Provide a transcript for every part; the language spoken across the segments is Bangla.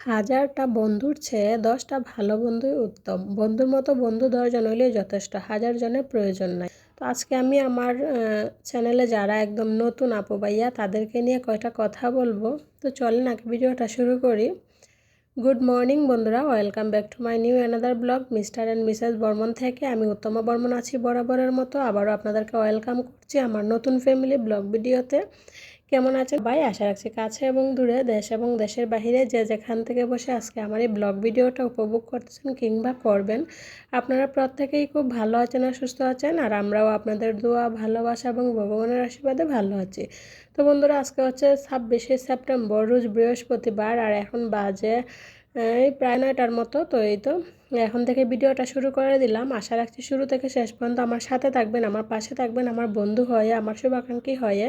হাজারটা বন্ধুর চেয়ে দশটা ভালো বন্ধুই উত্তম। বন্ধুর মতো বন্ধু দশজন হইলেই যথেষ্ট, হাজার জনের প্রয়োজন নাই। তো আজকে আমি আমার চ্যানেলে যারা একদম নতুন আপু ভাইয়া, তাদেরকে নিয়ে কয়টা কথা বলব। তো চলেন আগে ভিডিওটা শুরু করি। গুড মর্নিং বন্ধুরা, welcome back to my new another blog. Mister and missus Barman থেকে আমি উত্তমা বর্মন আছি বরাবরের মতো। আবারও আপনাদেরকে ওয়েলকাম করছি আমার নতুন ফ্যামিলি ব্লগ ভিডিওতে। কেমন আছে ভাই আশা রাখছি কাছে এবং দূরে দেশ এবং দেশের বাহিরে যে যেখান থেকে বসে আজকে আমার এই ব্লগ ভিডিওটা উপভোগ করতেছেন কিংবা করবেন, আপনারা প্রত্যেকেই খুব ভালো আছেন আর সুস্থ আছেন আর আমরাও আপনাদের দোয়া, ভালোবাসা এবং ভগবানের আশীর্বাদে ভালো আছি। তো বন্ধুরা, আজকে হচ্ছে ছাব্বিশে সেপ্টেম্বর, রোজ বৃহস্পতিবার আর এখন বাজে এই প্রায় নয়টার মতো, তো এই তো। এখন থেকে ভিডিওটা শুরু করে দিলাম। আশা রাখছি শুরু থেকে শেষ পর্যন্ত আমার সাথে থাকবেন, আমার পাশে থাকবেন, আমার বন্ধু হয়ে, আমার শুভাকাঙ্ক্ষী হয়ে।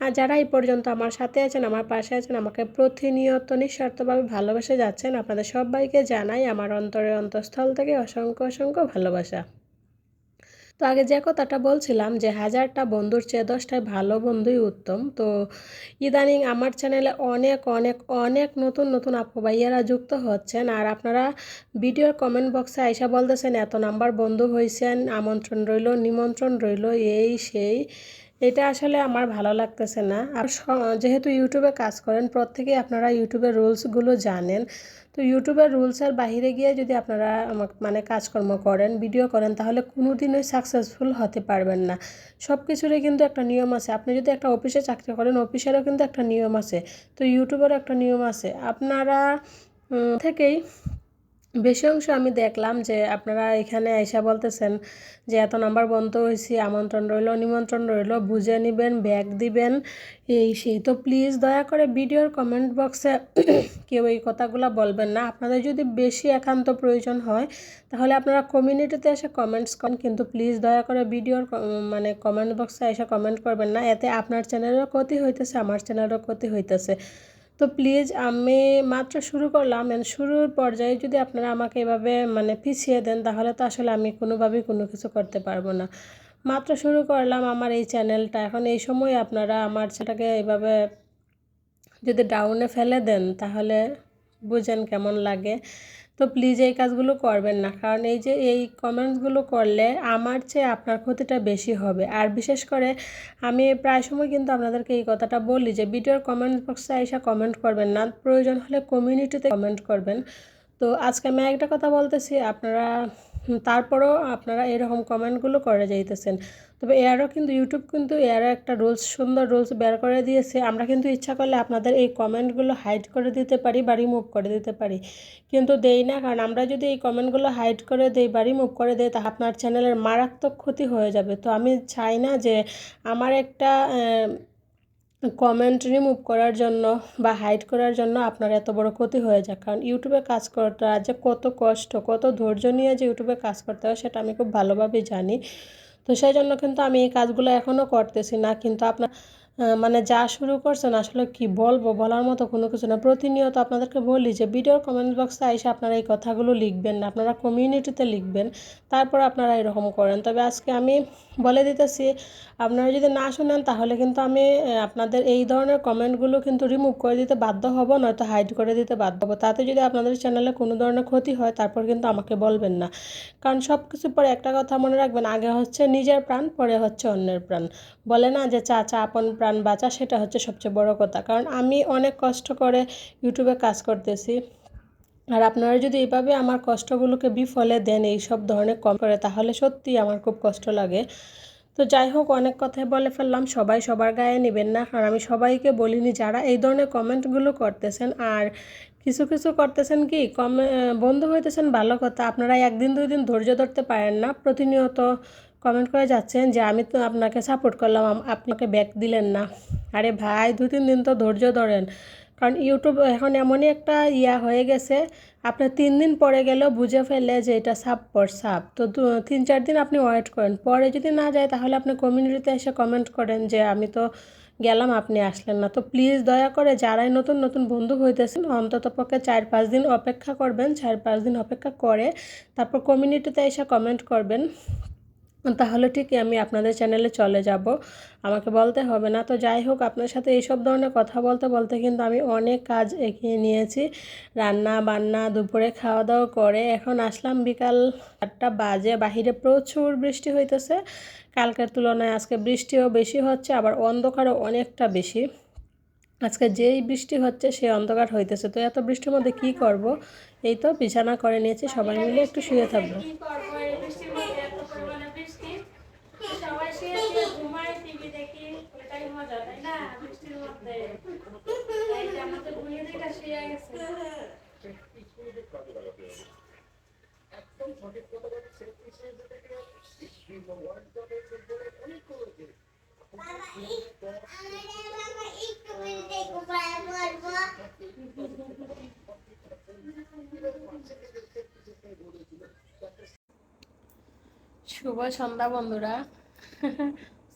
আর যারা এই পর্যন্ত আমার সাথে আছেন, আমার পাশে আছেন, আমাকে প্রতিনিয়ত নিঃস্বার্থভাবে ভালোবেসে যাচ্ছেন, আপনাদের সবাইকে জানাই আমার অন্তরের অন্তঃস্থল থেকে অসংখ্য অসংখ্য ভালোবাসা। তো আগে যে কথাটা বলছিলাম যে হাজারটা বন্ধুর চেয়ে দশটায় ভালো বন্ধুই উত্তম। তো ইদানিং আমার চ্যানেলে অনেক অনেক অনেক নতুন নতুন আপু ভাইয়ারা যুক্ত হচ্ছেন। আর আপনারা ভিডিওর কমেন্ট বক্সে আইসা বলতেছেন, এত নাম্বার বন্ধু হয়েছেন আমন্ত্রণ রইল, নিমন্ত্রণ রইল, এই, সেই। এটা আসলে আমার ভালো লাগতেছে না। আর যেহেতু ইউটিউবে কাজ করেন, প্রত্যেকেই আপনারা ইউটিউবের রুলসগুলো জানেন। তো ইউটিউবের রুলসের বাহিরে গিয়ে যদি আপনারা মানে কাজকর্ম করেন ভিডিও করেন, তাহলে কোনো দিনই সাকসেসফুল হতে পারবেন না। সব কিছুরই কিন্তু একটা নিয়ম আছে। আপনি যদি একটা অফিসে চাকরি করেন অফিসেরও কিন্তু একটা নিয়ম আছে। তো ইউটিউবেরও একটা নিয়ম আছে। আপনারা থেকেই বেশি অংশ আমি দেখলাম যে আপনারা এখানে আইসা বলতেছেন যে এত নাম্বার বন্ধ হয়েছি আমন্ত্রণ রইল, নিমন্ত্রণ রইল, বুঝে নেবেন, ব্যাগ দিবেন। এই সেই তো প্লিজ দয়া করে ভিডিওর কমেন্ট বক্সে কেউ এই কথাগুলো বলবেন না। আপনাদের যদি বেশি একান্ত প্রয়োজন হয়, তাহলে আপনারা কমিউনিটিতে এসে কমেন্টস করেন, কিন্তু প্লিজ দয়া করে ভিডিওর মানে কমেন্ট বক্সে এসে কমেন্ট করবেন না। এতে আপনার চ্যানেলেরও ক্ষতি হইতেছে, আমার চ্যানেলেরও ক্ষতি হইতেছে। তো প্লিজ আমি মাত্র শুরু করলাম শুরুর পর্যায়ে যদি আপনারা আমাকে এভাবে মানে পিছিয়ে দেন, তাহলে তো আসলে আমি কোনোভাবেই কোনো কিছু করতে পারব না। মাত্র শুরু করলাম আমার এই চ্যানেলটা। এখন এই সময় আপনারা আমার সেটাকে এভাবে যদি ডাউনে ফেলে দেন, তাহলে বুঝেন কেমন লাগে। তো প্লিজ এই কাজগুলো করবেন না। কারণ এই যে এই কমেন্টসগুলো করলে আমার চেয়ে আপনার ক্ষতিটা বেশি হবে। আর বিশেষ করে আমি প্রায় সময় কিন্তু আপনাদেরকে এই কথাটা বলি যে ভিডিওর কমেন্ট বক্সে এসে কমেন্ট করবেন না। প্রয়োজন হলে কমিউনিটিতে কমেন্ট করবেন। তো আজকে আমি একটা কথা বলতেছি, আপনারা, তারপরও আপনারা এরকম কমেন্টগুলো করে যাইতেছেন। তবে এরও কিন্তু ইউটিউব কিন্তু এরও একটা রুলস সুন্দর রুলস বের করে দিয়েছে। আমরা কিন্তু ইচ্ছা করলে আপনাদের এই কমেন্টগুলো হাইড করে দিতে পারি বা রিমুভ করে দিতে পারি। কিন্তু দেই না, কারণ আমরা যদি এই কমেন্টগুলো হাইড করে দেই বা রিমুভ করে দেই তা আপনার চ্যানেলের মারাত্মক ক্ষতি হয়ে যাবে। তো আমি চাই না যে আমার একটা কমেন্ট রিমুভ করার জন্য বা হাইড করার জন্য আপনার এত বড় ক্ষতি হয়ে যায় কারণ ইউটিউবে কাজ করাটা যে কত কষ্ট, কত ধৈর্য নিয়ে যে ইউটিউবে কাজ করতে হয়, সেটা আমি খুব ভালোভাবে জানি। তো সেই জন্য কিন্তু আমি এই কাজগুলো এখনও করতেছি না। কিন্তু আপনার মানে যা শুরু করছেন, আসলে কি বলব? বলার মতো কোনো কিছু না। প্রতিনিয়ত আপনাদেরকে বলি যে, ভিডিওর কমেন্ট বক্সে এসে আপনারা এই কথাগুলো লিখবেন না। আপনারা কমিউনিটিতে লিখবেন, তারপর আপনারা এরকম করেন। তবে আজকে আমি বলে দিতেছি, আপনারা যদি না শোনেন, তাহলে কিন্তু আমি আপনাদের এই ধরনের কমেন্টগুলো কিন্তু রিমুভ করে দিতে বাধ্য হব, নয়তো হাইড করে দিতে বাধ্য হব। তাতে যদি আপনাদের চ্যানেলে কোনো ধরনের ক্ষতি হয়, তারপর কিন্তু আমাকে বলবেন না। কারণ সব কিছু পরে একটা কথা মনে রাখবেন, আগে হচ্ছে নিজের প্রাণ, পরে হচ্ছে অন্যের প্রাণ। বলে না যে চা চা আপন প্রাণ বাঁচা সেটা হচ্ছে সবচেয়ে বড় কথা। কারণ আমি অনেক কষ্ট করে ইউটিউবে কাজ করতেছি। আর আপনারা যদি এইভাবে আমার কষ্টগুলোকে বিফলে দেন এই সব ধরনের কম করে, তাহলে সত্যি আমার খুব কষ্ট লাগে। তো যাই হোক, অনেক কথাই বলে ফেললাম। সবাই সবার গায়ে নেবেন না। কারণ আমি সবাইকে বলিনি, যারা এই ধরনের কমেন্টগুলো করতেছেন আর কিছু কিছু করতেছেন কি, কমে বন্ধ হইতেছেন, ভালো কথা। আপনারা একদিন, দুই দিন ধৈর্য ধরতে পারেন না। প্রতিনিয়ত কমেন্ট করে যাচ্ছেন যে, আমি তো আপনাকে সাপোর্ট করলাম আপনাকে ব্যাক দিলেন না। আরে ভাই দু তিন দিন তো ধৈর্য ধরেন। কারণ ইউটিউব এখন এমনই একটা ইয়া হয়ে গেছে আপনার তিন দিন পরে গেলেও বুঝে ফেলে যে এটা সাপ পর সাপ। তো তিন চার দিন আপনি ওয়েট করেন। পরে যদি না যায়, তাহলে আপনি কমিউনিটিতে এসে কমেন্ট করেন যে, আমি তো গেলাম, আপনি আসলেন না। তো প্লিজ দয়া করে যারাই নতুন নতুন বন্ধু হইতেছেন, অন্তত পক্ষে চার পাঁচ দিন অপেক্ষা করবেন, চার পাঁচ দিন অপেক্ষা করে তারপর কমিউনিটিতে এসে কমেন্ট করবেন। তাহলে ঠিকই আমি আপনাদের চ্যানেলে চলে যাব। আমাকে বলতে হবে না। তো যাই হোক, আপনার সাথে এইসব ধরনের কথা বলতে বলতে কিন্তু আমি অনেক কাজ এগিয়ে নিয়েছি। রান্না বান্না, দুপুরে খাওয়া দাওয়া করে এখন আসলাম বিকাল আটটা বাজে। বাহিরে প্রচুর বৃষ্টি হইতেছে। কালকের তুলনায় আজকে বৃষ্টিও বেশি হচ্ছে, আবার অন্ধকারও অনেকটা বেশি। আজকে যেই বৃষ্টি হচ্ছে সেই অন্ধকার হইতেছে। তো এত বৃষ্টির মধ্যে কি করব? এই তো বিছানা করে নিয়েছি, সবাই মিলে একটু শুয়ে থাকব কি করব এই বৃষ্টির মধ্যে এত পরিমাণে বৃষ্টি সবাই শুয়ে শুয়ে ঘুমায় টিভি দেখি এটাই মজা তাই না বৃষ্টির মধ্যে এই যে আমাদের বুড়িয়ে দিটা শুয়ে গেছে শুভ সন্ধ্যা বন্ধুরা।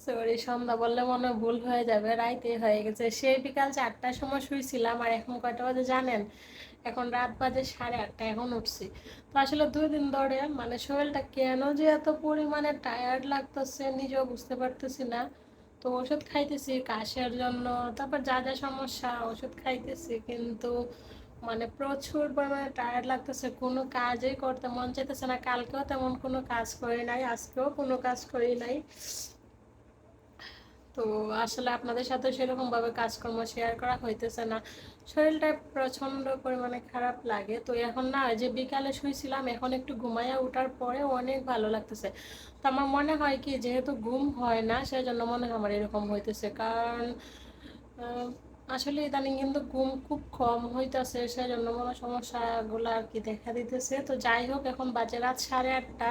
সরি সন্ধ্যা বললে মনে ভুল হয়ে যাবে রাইতে হয়ে গেছে। সেই বিকাল চারটার সময় শুয়েছিলাম আর এখন কয়টা বাজে জানেন? এখন রাত বাজে সাড়ে আটটা, এখন উঠছি। তো আসলে দুই দিন ধরে মানে শরীরটা কেন যে এত পরিমাণে টায়ার্ড লাগতেছে নিজেও বুঝতে পারতেছি না। তো ওষুধ খাইতেছি কাশের জন্য, তারপর যা যা সমস্যা ওষুধ খাইতেছি, কিন্তু মানে প্রচুর পরিমাণে টায়ার্ড লাগতেছে। কোনো কাজই করতে মন চাইতেছে না, কালকেও তেমন কোনো কাজ করি নাই, আজকেও কোনো কাজ করি নাই। তো আসলে আপনাদের সাথে সেরকম ভাবে কাজকর্ম শেয়ার করা হইতেছে না। শরীরটা প্রচণ্ড পরিমাণে খারাপ লাগে। তো এখন না যে বিকালে শুয়েছিলাম এখন একটু ঘুমাইয়া ওঠার পরে অনেক ভালো লাগতেছে। তো আমার মনে হয় কি, যেহেতু ঘুম হয় না, সেজন্য মনে হয় আমার এরকম হইতেছে। কারণ আসলে ইদানিং কিন্তু ঘুম খুব কম হইতেছে, সেজন্য মনে সমস্যাগুলো আর কি দেখা দিতেছে। তো যাই হোক, এখন বাজে রাত সাড়ে আটটা।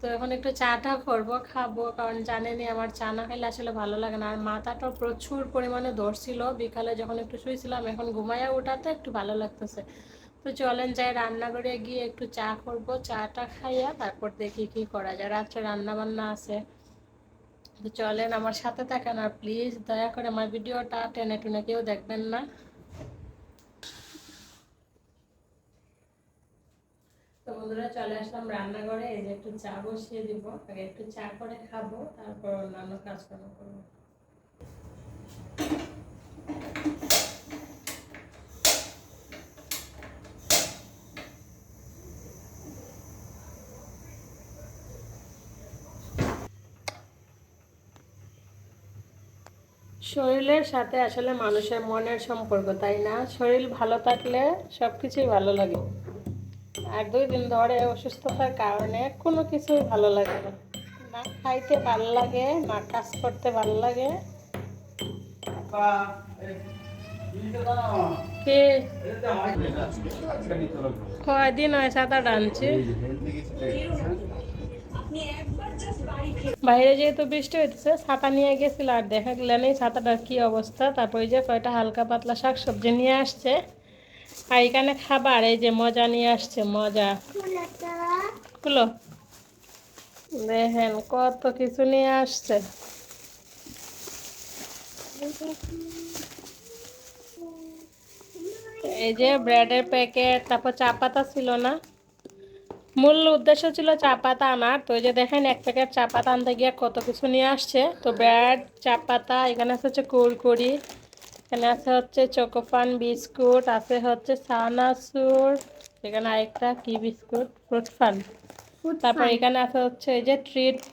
তো এখন একটু চাটা করব, খাব, কারণ জানেনই আমার চা না খাইলে আসলে ভালো লাগে না। আর মাথাটা প্রচুর পরিমাণে ধরছিল, বিকালে যখন একটু শুয়েছিলাম এখন ঘুমাইয়া ওঠাতে একটু ভালো লাগতেছে। তো চলেন যাই রান্নাঘরে গিয়ে একটু চা করব, চাটা খাইয়া তারপর দেখি কি করা যায়। রাত্রে রান্না বান্না আছে। তো চলেন আমার সাথে থাকেন আর প্লিজ দয়া করে আমার ভিডিওটা টেনে টুনে কেউ দেখবেন না। তো বন্ধুরা চলে আসলাম রান্নাঘরে, এই যে একটু চা বসিয়ে দিব। আগে একটু চা করে খাব, তারপর অন্যান্য কাজকর্ম করব। শরীরের সাথে আসলে মানুষের মনের সম্পর্ক, তাই না? শরীর ভালো থাকলে সব কিছুই ভালো লাগে। আর দুই দিন ধরে অসুস্থতার কারণে কোনো কিছুই ভালো লাগে না। না খাইতে ভালো লাগে না কাজ করতে ভালো লাগে। কয়দিন হয় সাঁতার আনছি বাইরে যেহেতু বৃষ্টি হইতেছে ছাতা নিয়ে গেছিল আর দেখা গেল নেই ছাতাটার কি অবস্থা। তারপর যে কয়টা হালকা পাতলা শাক সবজি নিয়ে আসছে। এখানে খাবার, এই যে মজা নিয়ে আসছে, মজা। গুলো দেখেন কত কিছু নিয়ে আসছে। এই যে ব্রেডের প্যাকেট, তারপর চা পাতা ছিল না। মূল উদ্দেশ্য ছিল চা পাতা আনার তো এই যে দেখেন, এক প্যাকেট চা পাতা আনতে গিয়ে কত কিছু নিয়ে আসছে। তো ব্রেড চা পাতা এখানে আছে হচ্ছে কুরকুরি। এখানে আছে হচ্ছে চোকোফান বিস্কুট আছে হচ্ছে সানাসুর এখানে আরেকটা কি বিস্কুট? Fruit fun. তারপর এখানে আছে হচ্ছে এই যে ট্রিট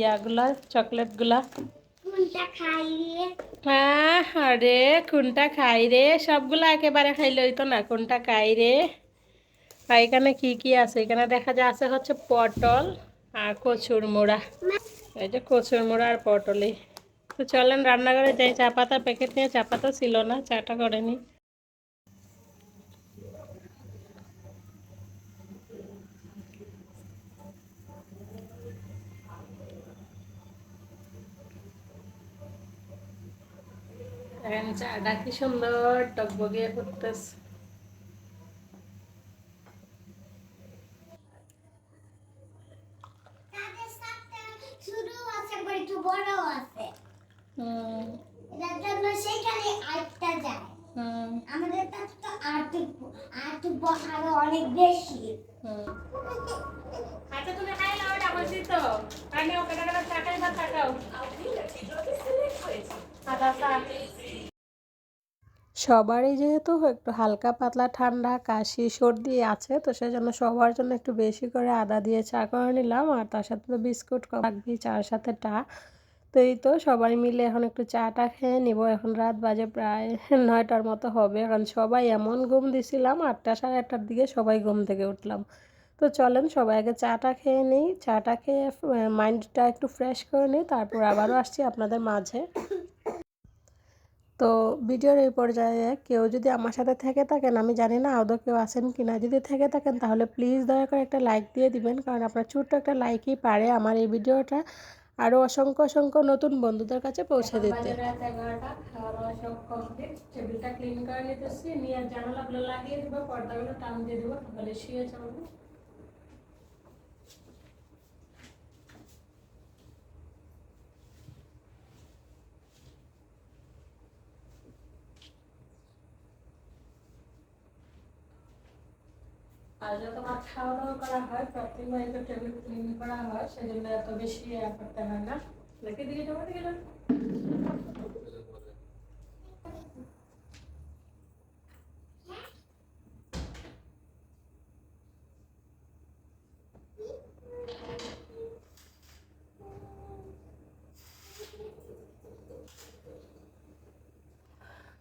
ইয়াগুলা চকলেটগুলা। হ্যাঁ আরে কোনটা খাই রে? সবগুলো একেবারে খাইলে হইতো না কোনটা খাই রে? আর এখানে কি কি আছে? এখানে দেখা যায় আছে হচ্ছে পটল আর কচুর মোড়া এই যে কচুর মোড়া আর পটলই। তো চলেন রান্নাঘরে যাই। চা পাতার প্যাকেট নিয়ে চা পাতা ছিল না, চাটা করে নি এখন চাটা কি সুন্দর টকবগিয়ে করতেছে শুরু আছে আবার একটু বড় আছে হুম এটার জন্য সেখানে আটটা যায় হুম আমাদের কাছে তো আট আট একটু আরও অনেক বেশি। আচ্ছা তুমি খাই নাও এটা বলছি তো আমি ওকে টাকা টাকাই বা টাকাও সবারই যেহেতু একটু হালকা পাতলা ঠান্ডা কাশি সর্দি আছে তো সেজন্য সবার জন্য একটু বেশি করে আদা দিয়ে চা করে নিলাম আর তার সাথে তো বিস্কুট রাখবি চার সাথে টা। তো এই তো সবাই মিলে এখন একটু চাটা খেয়ে নিব। এখন রাত বাজে প্রায় নয়টার মতো হবে। এখন সবাই এমন ঘুম দিছিলাম আটটা সাড়ে আটটার দিকে সবাই ঘুম থেকে উঠলাম। তো চলেন সবাই আগে চাটা খেয়ে নিই। চাটা খেয়ে মাইন্ডটা একটু ফ্রেশ করে নিই। তারপর আবারও আসছি আপনাদের মাঝে। তো ভিডিওর এই পর্যায়ে কেউ যদি আমার সাথে থেকে থাকেন, আমি জানি না আদৌ কেউ আছেন কি না যদি থেকে থাকেন তাহলে প্লিজ দয়া করে একটা লাইক দিয়ে দিবেন। কারণ আপনার ছোট্ট একটা লাইকই পারে আমার এই ভিডিওটা। আরও অসংখ্য অসংখ্য নতুন বন্ধুদের কাছে পৌঁছে দিতে। টেবিলটা ক্লিন করে নিতেছি নিয়ে জানালাগুলো লাগিয়ে দেবো পর্দাগুলো টান দিয়ে দেবো তাহলে শুয়ে যাব। আর যত ভাত খাওয়া দাওয়া করা হয় প্রত্যেকবার একটু টেবিল ক্লিন করা হয়, সেজন্য এত বেশি ইয়ে করতে হয় না। দেখে দিকে যাব দিকে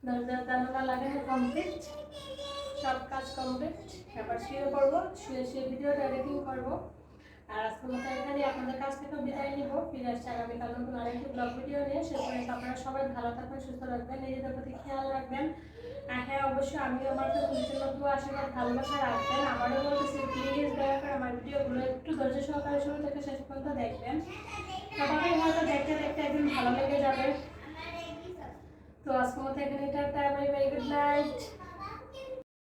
দরজা জানালা লাগানো কমপ্লিট সব কাজ কমপ্লিট এবার শুয়ে পড়ব, শুয়ে শুয়ে ভিডিওটা এডিটিং করব। আর আজকের মতো এখানে আপনাদের কাছ থেকে বিদায় নিব। ফিরে আসছে আগামীকাল নতুন আরেকটি ব্লগ ভিডিও নিয়ে। সে পর্যন্ত আপনারা সবাই ভালো থাকবেন, সুস্থ রাখবেন নিজেদের প্রতি খেয়াল রাখবেন। আর হ্যাঁ অবশ্যই আমি আমার তো পুলিশের মধ্যে আশীর্বাদ, ভালোবাসা রাখবেন। আমারও বলতেছি প্লিজ দয়া করে আমার ভিডিওগুলো একটু ধৈর্য সহকারে শুরু থেকে শেষ পর্যন্ত দেখবেন। সবাই হয়তো দেখতে দেখতে একদিন ভালো লেগে যাবে। তো আজকের মতো এখানে tata, bye bye good night